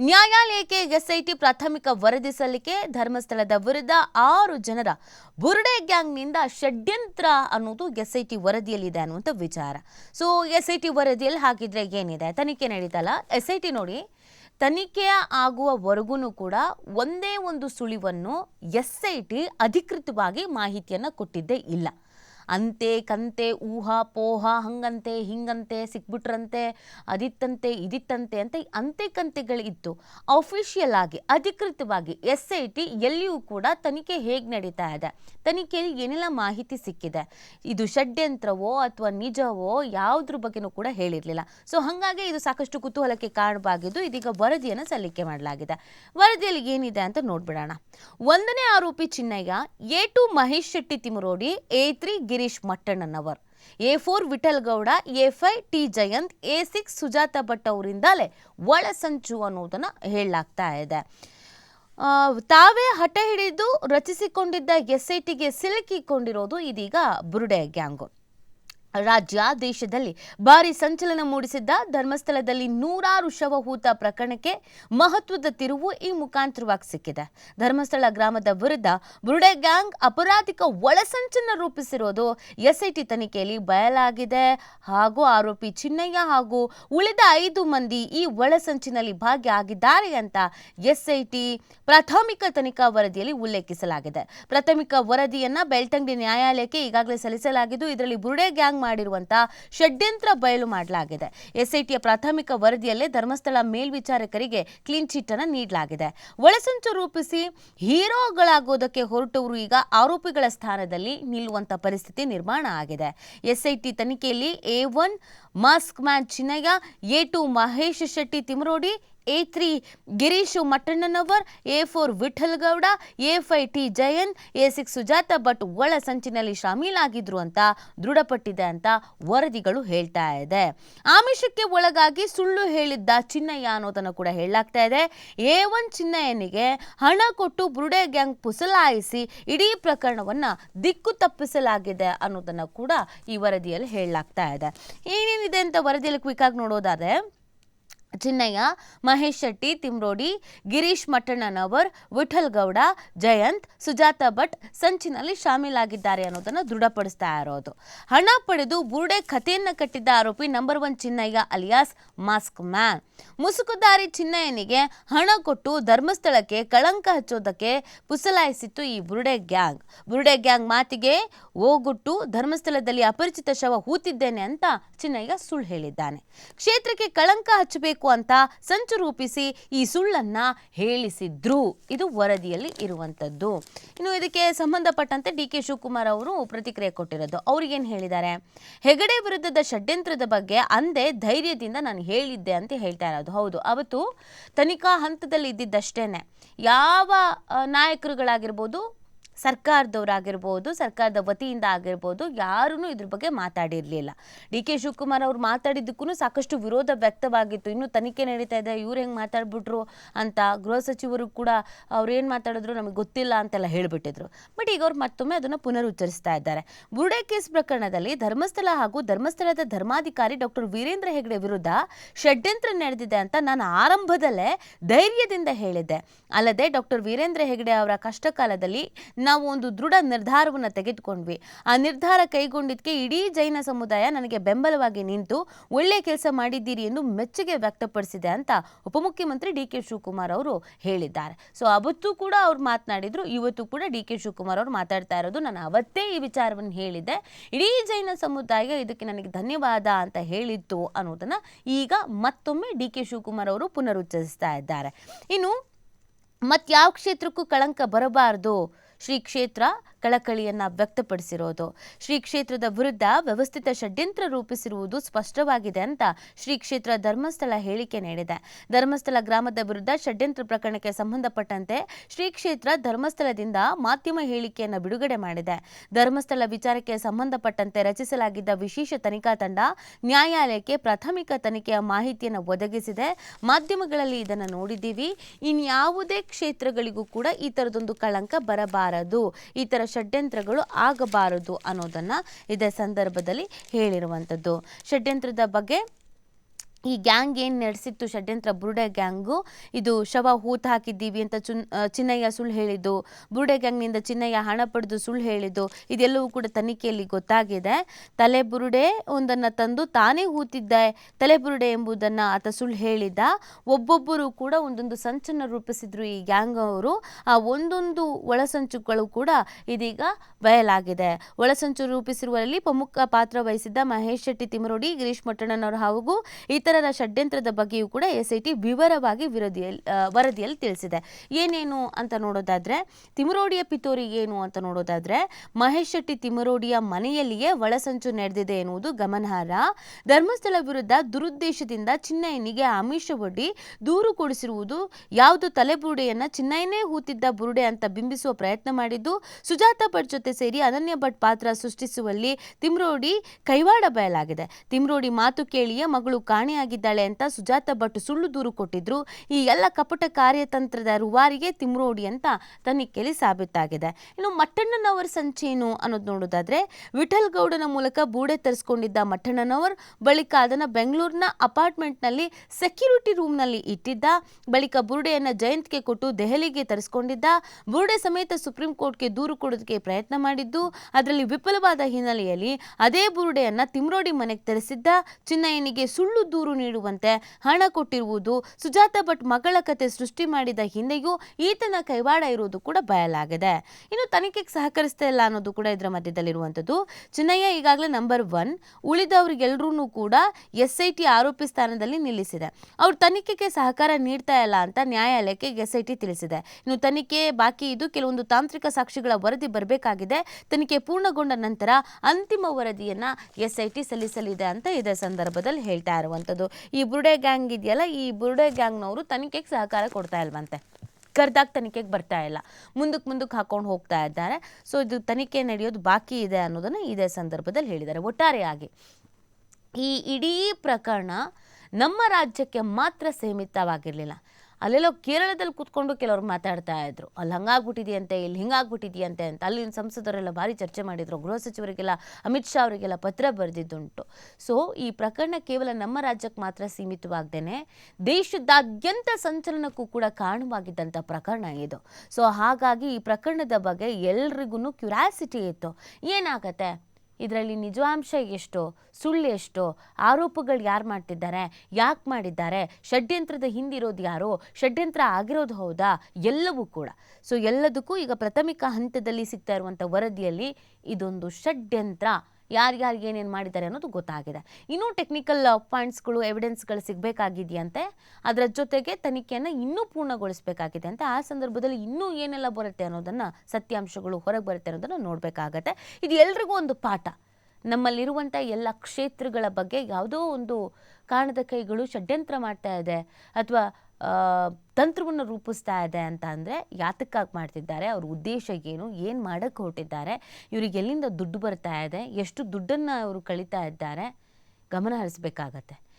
ನ್ಯಾಯಾಲಯಕ್ಕೆ ಎಸ್ಐಟಿ ಪ್ರಾಥಮಿಕ ವರದಿ ಸಲ್ಲಿಕೆ, ಧರ್ಮಸ್ಥಳದ ವಿರುದ್ಧ ಆರು ಜನರ ಬುರುಡೆ ಗ್ಯಾಂಗ್ನಿಂದ ಷಡ್ಯಂತ್ರ ಅನ್ನೋದು ಎಸ್ಐಟಿ ವರದಿಯಲ್ಲಿದೆ ಅನ್ನುವಂಥ ವಿಚಾರ. ಸೊ ಎಸ್ಐಟಿ ವರದಿಯಲ್ಲಿ ಹಾಕಿದ್ರೆ ಏನಿದೆ? ತನಿಖೆ ನಡೀತಲ್ಲ? ಎಸ್ಐಟಿ ನೋಡಿ, ತನಿಖೆ ಆಗುವವರೆಗೂ ಕೂಡ ಒಂದೇ ಒಂದು ಸುಳಿವನ್ನು ಎಸ್ ಅಧಿಕೃತವಾಗಿ ಮಾಹಿತಿಯನ್ನು ಕೊಟ್ಟಿದ್ದೇ ಇಲ್ಲ. ಅಂತೆ ಕಂತೆ ಊಹಾ ಪೋಹ ಹಂಗಂತೆ ಹಿಂಗಂತೆ ಸಿಕ್ಬಿಟ್ರಂತೆ ಅದಿತ್ತಂತೆ ಇದಿತ್ತಂತೆ ಅಂತ ಅಂತೆ ಕಂತೆಗಳಿತ್ತು ಅಫಿಷಿಯಲ್ ಆಗಿ, ಅಧಿಕೃತವಾಗಿ ಎಸ್ ಐ ಟಿ ಎಲ್ಲಿಯೂ ಕೂಡ ತನಿಖೆ ಹೇಗೆ ನಡೀತಾ ಇದೆ? ತನಿಖೆಯಲ್ಲಿ ಏನೆಲ್ಲ ಮಾಹಿತಿ ಸಿಕ್ಕಿದೆ? ಇದು ಷಡ್ಯಂತ್ರವೋ ಅಥವಾ ನಿಜವೋ ಯಾವುದ್ರ ಬಗ್ಗೆನೂ ಕೂಡ ಹೇಳಿರಲಿಲ್ಲ. ಸೊ ಹಂಗಾಗಿ ಇದು ಸಾಕಷ್ಟು ಕುತೂಹಲಕ್ಕೆ ಕಾರಣವಾಗಿದ್ದು ಇದೀಗ ವರದಿಯನ್ನು ಸಲ್ಲಿಕೆ ಮಾಡಲಾಗಿದೆ. ವರದಿಯಲ್ಲಿ ಏನಿದೆ ಅಂತ ನೋಡ್ಬಿಡೋಣ. ಒಂದನೇ ಆರೋಪಿ Chinnayya, A two Mahesh Shetty Timarodi A three Girish Mattannavar. A four Vittal Gowda A five T Jayant, A six Sujatha Bhat ಅವರಿಂದಲೇ ಒಳಸಂಚು ಅನ್ನೋದನ್ನ ಹೇಳಲಾಗ್ತಾ ಇದೆ. ತಾವೇ ಹಠ ಹಿಡಿದು ರಚಿಸಿಕೊಂಡಿದ್ದ ಎಸ್ ಐ ಟಿಗೆ ಸಿಲುಕಿಕೊಂಡಿರೋದು ಇದೀಗ ಬುರುಡೆ ಗ್ಯಾಂಗು. ರಾಜ್ಯ, ದೇಶದಲ್ಲಿ ಭಾರಿ ಸಂಚಲನ ಮೂಡಿಸಿದ್ದ ಧರ್ಮಸ್ಥಳದಲ್ಲಿ ನೂರಾರು ಶವಹೂತ ಪ್ರಕರಣಕ್ಕೆ ಮಹತ್ವದ ತಿರುವು ಈ ಮುಖಾಂತರವಾಗಿ ಸಿಕ್ಕಿದೆ. ಧರ್ಮಸ್ಥಳ ಗ್ರಾಮದ ವಿರುದ್ಧ ಬುರುಡೆ ಗ್ಯಾಂಗ್ ಅಪರಾಧಿಕ ಒಳಸಂಚನ ರೂಪಿಸಿರೋದು ಎಸ್ಐಟಿ ತನಿಖೆಯಲ್ಲಿ ಬಯಲಾಗಿದೆ. ಹಾಗೂ ಆರೋಪಿ ಚಿನ್ನಯ್ಯ ಹಾಗೂ ಉಳಿದ ಐದು ಮಂದಿ ಈ ಒಳಸಂಚಿನಲ್ಲಿ ಭಾಗಿಯಾಗಿದ್ದಾರೆ ಅಂತ ಎಸ್ಐಟಿ ಪ್ರಾಥಮಿಕ ತನಿಖಾ ವರದಿಯಲ್ಲಿ ಉಲ್ಲೇಖಿಸಲಾಗಿದೆ. ಪ್ರಾಥಮಿಕ ವರದಿಯನ್ನ ಬೆಳ್ತಂಗಡಿ ನ್ಯಾಯಾಲಯಕ್ಕೆ ಈಗಾಗಲೇ ಸಲ್ಲಿಸಲಾಗಿದ್ದು, ಇದರಲ್ಲಿ ಬುರುಡೆ ಗ್ಯಾಂಗ್ ಮಾಡಿರುವಂತಹ ಷಡ್ಯಂತ್ರ ಬಯಲು ಮಾಡಲಾಗಿದೆ. ಎಸ್ಐಟಿಯ ಪ್ರಾಥಮಿಕ ವರದಿಯಲ್ಲೇ ಧರ್ಮಸ್ಥಳ ಮೇಲ್ವಿಚಾರಕರಿಗೆ ಕ್ಲೀನ್ ಚಿಟ್ ಅನ್ನ ನೀಡಲಾಗಿದೆ. ಒಳಸಂಚು ರೂಪಿಸಿ ಹೀರೋಗಳಾಗೋದಕ್ಕೆ ಹೊರಟವರು ಈಗ ಆರೋಪಿಗಳ ಸ್ಥಾನದಲ್ಲಿ ನಿಲ್ಲುವಂತಹ ಪರಿಸ್ಥಿತಿ ನಿರ್ಮಾಣ ಆಗಿದೆ. ಎಸ್ಐಟಿ ತನಿಖೆಯಲ್ಲಿ A one, mask man Chinnayya, A two Mahesh Shetty Timarodi A three Girish Mattannavar A four Vittal Gowda A five T Jayan A six Sujatha Bhat ಒಳ ಸಂಚಿನಲ್ಲಿ ಶಾಮೀಲಾಗಿದ್ರು ಅಂತ ದೃಢಪಟ್ಟಿದೆ ಅಂತ ವರದಿಗಳು ಹೇಳ್ತಾ ಇದೆ. ಆಮಿಷಕ್ಕೆ ಒಳಗಾಗಿ ಸುಳ್ಳು ಹೇಳಿದ್ದ ಚಿನ್ನಯ್ಯ ಅನ್ನೋದನ್ನು ಕೂಡ ಹೇಳಲಾಗ್ತಾ ಇದೆ. ಎ ಒನ್ ಚಿನ್ನಯ್ಯನಿಗೆ ಹಣ ಕೊಟ್ಟು ಬುರುಡೆ ಗ್ಯಾಂಗ್ ಪುಸಲಾಯಿಸಿ ಇಡೀ ಪ್ರಕರಣವನ್ನು ದಿಕ್ಕು ತಪ್ಪಿಸಲಾಗಿದೆ ಅನ್ನೋದನ್ನು ಕೂಡ ಈ ವರದಿಯಲ್ಲಿ ಹೇಳಲಾಗ್ತಾ ಇದೆ. ಏನೇನಿದೆ ಅಂತ ವರದಿಯಲ್ಲಿ ಕ್ವಿಕ್ ಆಗಿ ನೋಡೋದಾದ್ರೆ ಚಿನ್ನಯ್ಯ, ಮಹೇಶ್ ಶೆಟ್ಟಿ, ತಿಮ್ರೋಡಿ, ಗಿರೀಶ್ ಮಟ್ಟಣ್ಣನವರ್, ವಿಠಲ್ ಗೌಡ, ಜಯಂತ್, ಸುಜಾತ ಭಟ್ ಸಂಚಿನಲ್ಲಿ ಶಾಮೀಲಾಗಿದ್ದಾರೆ ಅನ್ನೋದನ್ನು ದೃಢಪಡಿಸ್ತಾ ಇರೋದು. ಹಣ ಪಡೆದು ಬುರುಡೆ ಕಥೆಯನ್ನು ಕಟ್ಟಿದ್ದ ಆರೋಪಿ number one Chinnayya alias mask man. ಮುಸುಕುದಾರಿ ಚಿನ್ನಯ್ಯನಿಗೆ ಹಣ ಕೊಟ್ಟು ಧರ್ಮಸ್ಥಳಕ್ಕೆ ಕಳಂಕ ಹಚ್ಚೋದಕ್ಕೆ ಪುಸಲಾಯಿಸಿತ್ತು ಈ ಬುರುಡೆ ಗ್ಯಾಂಗ್. ಬುರುಡೆ ಗ್ಯಾಂಗ್ ಮಾತಿಗೆ ಹೋಗುಟ್ಟು ಧರ್ಮಸ್ಥಳದಲ್ಲಿ ಅಪರಿಚಿತ ಶವ ಹೂತಿದ್ದೇನೆ ಅಂತ ಚಿನ್ನಯ್ಯ ಸುಳ್ಳು ಹೇಳಿದ್ದಾನೆ. ಕ್ಷೇತ್ರಕ್ಕೆ ಕಳಂಕ ಹಚ್ಚಬೇಕು ಅಂತ ಸಂಚು ರೂಪಿಸಿ ಈ ಸುಳ್ಳನ್ನ ಹೇಳಿಸಿದ್ರು. ಇದು ವರದಿಯಲ್ಲಿ ಇರುವಂತದ್ದು. ಇನ್ನು ಇದಕ್ಕೆ ಸಂಬಂಧಪಟ್ಟಂತೆ ಡಿ ಕೆ ಶಿವಕುಮಾರ್ ಅವರು ಪ್ರತಿಕ್ರಿಯೆ ಕೊಟ್ಟಿರೋದು. ಅವ್ರಿಗೇನು ಹೇಳಿದ್ದಾರೆ? ಹೆಗಡೆ ವಿರುದ್ಧದ ಷಡ್ಯಂತ್ರದ ಬಗ್ಗೆ ಅಂದೇ ಧೈರ್ಯದಿಂದ ನಾನು ಹೇಳಿದ್ದೆ ಅಂತ ಹೇಳ್ತಾ ಇರೋದು. ಹೌದು. ಅವತ್ತು ತನಿಖಾ ಹಂತದಲ್ಲಿ ಇದ್ದಿದ್ದಷ್ಟೇನೆ. ಯಾವ ನಾಯಕರುಗಳಾಗಿರ್ಬೋದು ಸರ್ಕಾರದವರಾಗಿರ್ಬೋದು, ಸರ್ಕಾರದ ವತಿಯಿಂದ ಆಗಿರ್ಬೋದು ಯಾರೂ ಇದ್ರ ಬಗ್ಗೆ ಮಾತಾಡಿರಲಿಲ್ಲ. ಡಿ ಕೆ ಶಿವಕುಮಾರ್ ಅವ್ರು ಮಾತಾಡಿದ್ದಕ್ಕೂ ಸಾಕಷ್ಟು ವಿರೋಧ ವ್ಯಕ್ತವಾಗಿತ್ತು. ಇನ್ನು ತನಿಖೆ ನಡೀತಾ ಇದೆ, ಇವ್ರು ಹೆಂಗೆ ಮಾತಾಡ್ಬಿಟ್ರು ಅಂತ ಗೃಹ ಸಚಿವರು ಕೂಡ ಅವ್ರು ಏನು ಮಾತಾಡಿದ್ರು ನಮಗೆ ಗೊತ್ತಿಲ್ಲ ಅಂತೆಲ್ಲ ಹೇಳಿಬಿಟ್ಟಿದ್ರು. ಬಟ್ ಈಗ ಅವ್ರು ಮತ್ತೊಮ್ಮೆ ಅದನ್ನು ಪುನರುಚ್ಚರಿಸ್ತಾ ಇದ್ದಾರೆ. ಬುರ್ಡೆ ಕೇಸ್ ಪ್ರಕರಣದಲ್ಲಿ ಧರ್ಮಸ್ಥಳ ಹಾಗೂ ಧರ್ಮಸ್ಥಳದ ಧರ್ಮಾಧಿಕಾರಿ ಡಾಕ್ಟರ್ ವೀರೇಂದ್ರ ಹೆಗ್ಡೆ ವಿರುದ್ಧ ಷಡ್ಯಂತ್ರ ನಡೆದಿದೆ ಅಂತ ನಾನು ಆರಂಭದಲ್ಲೇ ಧೈರ್ಯದಿಂದ ಹೇಳಿದ್ದೆ. ಅಲ್ಲದೆ ಡಾಕ್ಟರ್ ವೀರೇಂದ್ರ ಹೆಗ್ಡೆ ಅವರ ಕಷ್ಟ ಕಾಲದಲ್ಲಿ ನಾವು ಒಂದು ದೃಢ ನಿರ್ಧಾರವನ್ನು ತೆಗೆದುಕೊಂಡ್ವಿ. ಆ ನಿರ್ಧಾರ ಕೈಗೊಂಡಿದ್ದಕ್ಕೆ ಇಡೀ ಜೈನ ಸಮುದಾಯ ನನಗೆ ಬೆಂಬಲವಾಗಿ ನಿಂತು ಒಳ್ಳೆಯ ಕೆಲಸ ಮಾಡಿದ್ದೀರಿ ಎಂದು ಮೆಚ್ಚುಗೆ ವ್ಯಕ್ತಪಡಿಸಿದೆ ಅಂತ ಉಪಮುಖ್ಯಮಂತ್ರಿ ಡಿ ಕೆ ಶಿವಕುಮಾರ್ ಅವರು ಹೇಳಿದ್ದಾರೆ. ಸೊ, ಅವತ್ತು ಕೂಡ ಅವ್ರು ಮಾತನಾಡಿದ್ರು, ಇವತ್ತು ಕೂಡ ಡಿ ಕೆ ಶಿವಕುಮಾರ್ ಅವರು ಮಾತಾಡ್ತಾ ಇರೋದು ನಾನು ಅವತ್ತೇ ಈ ವಿಚಾರವನ್ನು ಹೇಳಿದ್ದೆ. ಇಡೀ ಜೈನ ಸಮುದಾಯ ಇದಕ್ಕೆ ನನಗೆ ಧನ್ಯವಾದ ಅಂತ ಹೇಳಿತ್ತು ಅನ್ನೋದನ್ನು ಈಗ ಮತ್ತೊಮ್ಮೆ ಡಿ ಕೆ ಶಿವಕುಮಾರ್ ಅವರು ಪುನರುಚ್ಚರಿಸ್ತಾ ಇದ್ದಾರೆ. ಇನ್ನು ಮತ್ಯಾವ ಕ್ಷೇತ್ರಕ್ಕೂ ಕಳಂಕ ಬರಬಾರದು. ಶ್ರೀ ಕ್ಷೇತ್ರ ಕಳಕಳಿಯನ್ನ ವ್ಯಕ್ತಪಡಿಸಿರೋದು. ಶ್ರೀ ಕ್ಷೇತ್ರದ ವಿರುದ್ಧ ವ್ಯವಸ್ಥಿತ ಷಡ್ಯಂತ್ರ ರೂಪಿಸಿರುವುದು ಸ್ಪಷ್ಟವಾಗಿದೆ ಅಂತ ಶ್ರೀ ಕ್ಷೇತ್ರ ಧರ್ಮಸ್ಥಳ ಹೇಳಿಕೆ ನೀಡಿದೆ. ಧರ್ಮಸ್ಥಳ ಗ್ರಾಮದ ವಿರುದ್ಧ ಷಡ್ಯಂತ್ರ ಪ್ರಕರಣಕ್ಕೆ ಸಂಬಂಧಪಟ್ಟಂತೆ ಶ್ರೀ ಕ್ಷೇತ್ರ ಧರ್ಮಸ್ಥಳದಿಂದ ಮಾಧ್ಯಮ ಹೇಳಿಕೆಯನ್ನು ಬಿಡುಗಡೆ ಮಾಡಿದೆ. ಧರ್ಮಸ್ಥಳ ವಿಚಾರಕ್ಕೆ ಸಂಬಂಧಪಟ್ಟಂತೆ ರಚಿಸಲಾಗಿದ್ದ ವಿಶೇಷ ತನಿಖಾ ತಂಡ ನ್ಯಾಯಾಲಯಕ್ಕೆ ಪ್ರಾಥಮಿಕ ತನಿಖೆಯ ಮಾಹಿತಿಯನ್ನು ಒದಗಿಸಿದೆ. ಮಾಧ್ಯಮಗಳಲ್ಲಿ ಇದನ್ನು ನೋಡಿದ್ದೀವಿ. ಇನ್ಯಾವುದೇ ಕ್ಷೇತ್ರಗಳಿಗೂ ಕೂಡ ಈ ಥರದೊಂದು ಕಳಂಕ ಬರಬಾರದು. ಈ ಥರ ಷಡ್ಯಂತ್ರಗಳು ಆಗಬಾರದು ಅನ್ನೋದನ್ನ ಇದೇ ಸಂದರ್ಭದಲ್ಲಿ ಹೇಳಿರುವಂಥದ್ದು. ಷಡ್ಯಂತ್ರದ ಬಗ್ಗೆ ಈ ಗ್ಯಾಂಗ್ ಏನು ನಡೆಸಿತ್ತು, ಷಡ್ಯಂತ್ರ ಬುರುಡೆ ಗ್ಯಾಂಗು? ಇದು ಶವ ಹೂತು ಹಾಕಿದ್ದೀವಿ ಅಂತ ಚುನ್ ಚಿನ್ನಯ್ಯ ಸುಳ್ಳು ಹೇಳಿದ್ದು. ಬುರುಡೆ ಗ್ಯಾಂಗ್ನಿಂದ ಚಿನ್ನಯ್ಯ ಹಣ ಪಡೆದು ಸುಳ್ಳು ಹೇಳಿದ್ದು. ಇದೆಲ್ಲವೂ ಕೂಡ ತನಿಖೆಯಲ್ಲಿ ಗೊತ್ತಾಗಿದೆ. ತಲೆ ಬುರುಡೆ ಒಂದನ್ನು ತಂದು ತಾನೇ ಹೂತಿದ್ದೆ, ತಲೆ ಬುರುಡೆ ಎಂಬುದನ್ನು ಆತ ಸುಳ್ಳು ಹೇಳಿದ್ದ. ಒಬ್ಬೊಬ್ಬರು ಕೂಡ ಒಂದೊಂದು ಸಂಚನ್ನು ರೂಪಿಸಿದ್ರು ಈ ಗ್ಯಾಂಗ್ ಅವರು. ಆ ಒಂದೊಂದು ಒಳಸಂಚುಗಳು ಕೂಡ ಇದೀಗ ಬಯಲಾಗಿದೆ. ಒಳಸಂಚು ರೂಪಿಸಿರುವಲ್ಲಿ ಪ್ರಮುಖ ಪಾತ್ರ ವಹಿಸಿದ್ದ ಮಹೇಶ್ ಶೆಟ್ಟಿ ತಿಮರೋಡಿ ಗಿರೀಶ್ ಮಟ್ಟಣ್ಣನವರು ಹಾಗೂ ಇತರರ ಷಡ್ಯಂತ್ರದ ಬಗ್ಗೆಯೂ ಕೂಡ ಎಸ್ಐಟಿ ವಿವರವಾಗಿ ವಿರೋಧಿಯಲ್ಲಿ ವರದಿಯಲ್ಲಿ ತಿಳಿಸಿದೆ. ಏನೇನು ಅಂತ ನೋಡೋದಾದ್ರೆ, ತಿಮರೋಡಿಯ ಪಿತೋರಿ ಏನು ಅಂತ ನೋಡೋದಾದ್ರೆ, ಮಹೇಶ್ ಶೆಟ್ಟಿ ತಿಮರೋಡಿಯ ಮನೆಯಲ್ಲಿಯೇ ಒಳಸಂಚು ನಡೆದಿದೆ ಎನ್ನುವುದು ಗಮನಾರ್ಹ. ಧರ್ಮಸ್ಥಳ ವಿರುದ್ಧ ದುರುದ್ದೇಶದಿಂದ ಚಿನ್ನಯ್ಯನಿಗೆ ಆಮಿಷವೊಡ್ಡಿ ದೂರು ಕೊಡಿಸಿರುವುದು ಯಾವುದು ತಲೆಬುರುಡೆಯನ್ನ ಚಿನ್ನಯ್ಯನೇ ಹೂತಿದ್ದ ಬುರುಡೆ ಅಂತ ಬಿಂಬಿಸುವ ಪ್ರಯತ್ನ ಮಾಡಿದ್ದು, ಸುಜಾತ ಭಟ್ ಜೊತೆ ಸೇರಿ ಅನನ್ಯ ಭಟ್ ಪಾತ್ರ ಸೃಷ್ಟಿಸುವಲ್ಲಿ ತಿಮ್ರೋಡಿ ಕೈವಾಡ ಬಯಲಾಗಿದೆ. ತಿಮ್ರೋಡಿ ಮಾತು ಕೇಳಿಯೇ ಮಗಳು ಕಾಣೆಯಾಗಿದ್ದಾಳೆ ಅಂತ ಸುಜಾತ ಭಟ್ ಸುಳ್ಳು ದೂರು ಕೊಟ್ಟಿದ್ರು. ಈ ಎಲ್ಲ ಕಪಟ ಕಾರ್ಯತಂತ್ರದ ರುವಾರಿಗೆ ತಿಮ್ರೋಡಿ ಅಂತ ತನಿಖೆಯಲ್ಲಿ ಸಾಬೀತಾಗಿದೆ. ಇನ್ನು ಮಟ್ಟಣ್ಣನವರ ಸಂಚೇನು ಅನ್ನೋದು ನೋಡೋದಾದ್ರೆ, ವಿಠಲ್ ಗೌಡನ ಮೂಲಕ ಬೂಡೆ ತರಿಸ್ಕೊಂಡಿದ್ದ ಮಠಣ್ಣನವರ್ ಬಳಿಕ ಅದನ್ನ ಬೆಂಗಳೂರಿನ ಅಪಾರ್ಟ್ಮೆಂಟ್ನಲ್ಲಿ ಸೆಕ್ಯೂರಿಟಿ ರೂಮ್ನಲ್ಲಿ ಇಟ್ಟಿದ್ದ, ಬಳಿಕ ಬುರುಡೆಯನ್ನ ಜಯಂತ್ಗೆ ಕೊಟ್ಟು ದೆಹಲಿಗೆ ತರಿಸ್ಕೊಂಡಿದ್ದ, ಬುರುಡೆ ಸಮೇತ ಸುಪ್ರೀಂ ಕೋರ್ಟ್ಗೆ ದೂರು ಕೊಡೋದಕ್ಕೆ ಪ್ರಯತ್ನ ಮಾಡಿದ್ದು, ಅದರಲ್ಲಿ ವಿಫಲವಾದ ಹಿನ್ನೆಲೆಯಲ್ಲಿ ಅದೇ ಬುರುಡೆಯನ್ನ ತಿಮ್ರೋಡಿ ಮನೆಗೆ ತರಿಸಿದ್ದ, ಚಿನ್ನಯ್ಯನಿಗೆ ಸುಳ್ಳು ದೂರು ನೀಡುವಂತೆ ಹಣ ಕೊಟ್ಟಿರುವುದು ಸುಜಾತ ಭಟ್ ಮಗಳ ಕತೆ ಸೃಷ್ಟಿ ಮಾಡಿದ ಹಿಂದೆಯೂ ಈತನ ಕೈವಾಡ ಇರುವುದು ಕೂಡ ಬಯಲಾಗಿದೆ. ಇನ್ನು ತನಿಖೆಗೆ ಸಹಕರಿಸ್ತಾ ಇಲ್ಲ ಅನ್ನೋದು ಕೂಡ ಇದರ ಮಧ್ಯದಲ್ಲಿರುವಂಥದ್ದು. ಚಿನ್ನಯ್ಯ ಈಗಾಗಲೇ ನಂಬರ್ ಒನ್ ಉಳಿದವರಿಗೆಲ್ಲರೂ ಕೂಡ ಎಸ್ ಐ ಆರೋಪಿ ಸ್ಥಾನದಲ್ಲಿ ನಿಲ್ಲಿಸಿದೆ. ಅವ್ರು ತನಿಖೆಗೆ ಸಹಕಾರ ನೀಡ್ತಾ ಇಲ್ಲ ಅಂತ ನ್ಯಾಯಾಲಯಕ್ಕೆ ಎಸ್ ಐ ಟಿ ತಿಳಿಸಿದೆ. ಇನ್ನು ತನಿಖೆ ಬಾಕಿ ಇದು ಕೆಲವೊಂದು ತಾಂತ್ರಿಕ ಸಾಕ್ಷಿಗಳ ವರದಿ ಬರಬೇಕಾಗಿದೆ. ತನಿಖೆ ಪೂರ್ಣಗೊಂಡ ನಂತರ ಅಂತಿಮ ವರದಿಯನ್ನ ಎಸ್ ಐ ಸಲ್ಲಿಸಲಿದೆ ಅಂತ ಇದೇ ಸಂದರ್ಭದಲ್ಲಿ ಹೇಳ್ತಾ ಇರುವಂಥದ್ದು. ಈ ಬುರುಡೆ ಗ್ಯಾಂಗ್ ಇದೆಯಲ್ಲ, ಈ ಬುರುಡೆ ಗ್ಯಾಂಗ್ನವರು ತನಿಖೆಗೆ ಸಹಕಾರ ಕೊಡ್ತಾ ಇಲ್ವಂತೆ. ಕರ್ದಾಗ ತನಿಖೆಗೆ ಬರ್ತಾ ಇಲ್ಲ. ಮುಂದಕ್ಕೆ ಮುಂದಕ್ಕೆ ಹಾಕೊಂಡು ಹೋಗ್ತಾ ಇದ್ದಾರೆ. ಸೊ ಇದು ತನಿಖೆ ನಡೆಯೋದು ಬಾಕಿ ಇದೆ ಅನ್ನೋದನ್ನು ಇದೇ ಸಂದರ್ಭದಲ್ಲಿ ಹೇಳಿದ್ದಾರೆ. ಒಟ್ಟಾರೆಯಾಗಿ, ಈ ಇಡೀ ಪ್ರಕರಣ ನಮ್ಮ ರಾಜ್ಯಕ್ಕೆ ಮಾತ್ರ ಸೀಮಿತವಾಗಿರಲಿಲ್ಲ. ಅಲ್ಲೆಲ್ಲೋ ಕೇರಳದಲ್ಲಿ ಕೂತ್ಕೊಂಡು ಕೆಲವರು ಮಾತಾಡ್ತಾ ಇದ್ರು. ಅಲ್ಲಿ ಹಂಗಾಗ್ಬಿಟ್ಟಿದೆಯಂತೆ ಇಲ್ಲಿ ಹಿಂಗಾಗ್ಬಿಟ್ಟಿದೆಯಂತೆ ಅಂತ ಅಲ್ಲಿನ ಸಂಸದರೆಲ್ಲ ಭಾರಿ ಚರ್ಚೆ ಮಾಡಿದ್ರು. ಗೃಹ ಸಚಿವರಿಗೆಲ್ಲ, ಅಮಿತ್ ಶಾ ಅವರಿಗೆಲ್ಲ ಪತ್ರ ಬರೆದಿದ್ದುಂಟು. ಸೊ ಈ ಪ್ರಕರಣ ಕೇವಲ ನಮ್ಮ ರಾಜ್ಯಕ್ಕೆ ಮಾತ್ರ ಸೀಮಿತವಾಗ್ದೇನೆ, ದೇಶದಾದ್ಯಂತ ಸಂಚಲನಕ್ಕೂ ಕೂಡ ಕಾರಣವಾಗಿದ್ದಂಥ ಪ್ರಕರಣ ಇದು. ಸೊ ಹಾಗಾಗಿ ಈ ಪ್ರಕರಣದ ಬಗ್ಗೆ ಎಲ್ರಿಗೂ ಕ್ಯೂರಾಸಿಟಿ ಇತ್ತು. ಏನಾಗತ್ತೆ? ಇದರಲ್ಲಿ ನಿಜಾಂಶ ಎಷ್ಟು, ಸುಳ್ಳು ಎಷ್ಟು, ಆರೋಪಗಳು ಯಾರು ಮಾಡ್ತಿದ್ದಾರೆ, ಯಾಕೆ ಮಾಡಿದ್ದಾರೆ, ಷಡ್ಯಂತ್ರದ ಹಿಂದಿರೋದು ಯಾರು, ಷಡ್ಯಂತ್ರ ಆಗಿರೋದು ಹೌದಾ, ಎಲ್ಲವೂ ಕೂಡ. ಸೊ ಎಲ್ಲದಕ್ಕೂ ಈಗ ಪ್ರಾಥಮಿಕ ಹಂತದಲ್ಲಿ ಸಿಗ್ತಾ ಇರುವಂಥ ವರದಿಯಲ್ಲಿ ಇದೊಂದು ಷಡ್ಯಂತ್ರ. ಯಾರ್ಯಾರು ಏನೇನು ಮಾಡಿದ್ದಾರೆ ಅನ್ನೋದು ಗೊತ್ತಾಗಿದೆ. ಇನ್ನೂ ಟೆಕ್ನಿಕಲ್ ಪಾಯಿಂಟ್ಸ್ಗಳು ಎವಿಡೆನ್ಸ್ಗಳು ಸಿಗಬೇಕಾಗಿದೆಯಂತೆ. ಅದರ ಜೊತೆಗೆ ತನಿಖೆಯನ್ನು ಇನ್ನೂ ಪೂರ್ಣಗೊಳಿಸಬೇಕಾಗಿದೆ ಅಂತ ಆ ಸಂದರ್ಭದಲ್ಲಿ ಇನ್ನೂ ಏನೆಲ್ಲ ಬರುತ್ತೆ ಅನ್ನೋದನ್ನು, ಸತ್ಯಾಂಶಗಳು ಹೊರಗೆ ಬರುತ್ತೆ ಅನ್ನೋದನ್ನು ನೋಡಬೇಕಾಗತ್ತೆ. ಇದು ಎಲ್ರಿಗೂ ಒಂದು ಪಾಠ. ನಮ್ಮಲ್ಲಿರುವಂಥ ಎಲ್ಲ ಕ್ಷೇತ್ರಗಳ ಬಗ್ಗೆ ಯಾವುದೋ ಒಂದು ಕಾರಣದ ಕೈಗಳು ಷಡ್ಯಂತ್ರ ಮಾಡ್ತಾ ಇದೆ. ಅಥವಾ ತಂತ್ರವನ್ನು ರೂಪಿಸ್ತಾ ಇದೆ ಅಂತ ಅಂದರೆ ಯಾತಕ್ಕಾಗಿ ಮಾಡ್ತಿದ್ದಾರೆ? ಅವ್ರ ಉದ್ದೇಶ ಏನು? ಏನು ಮಾಡೋಕ್ಕೆ ಹೊರಟಿದ್ದಾರೆ? ಇವ್ರಿಗೆ ಎಲ್ಲಿಂದ ದುಡ್ಡು ಬರ್ತಾ ಇದೆ? ಎಷ್ಟು ದುಡ್ಡನ್ನು ಅವರು ಕಳೀತಾ ಇದ್ದಾರೆ? ಗಮನ ಹರಿಸ್ಬೇಕಾಗತ್ತೆ.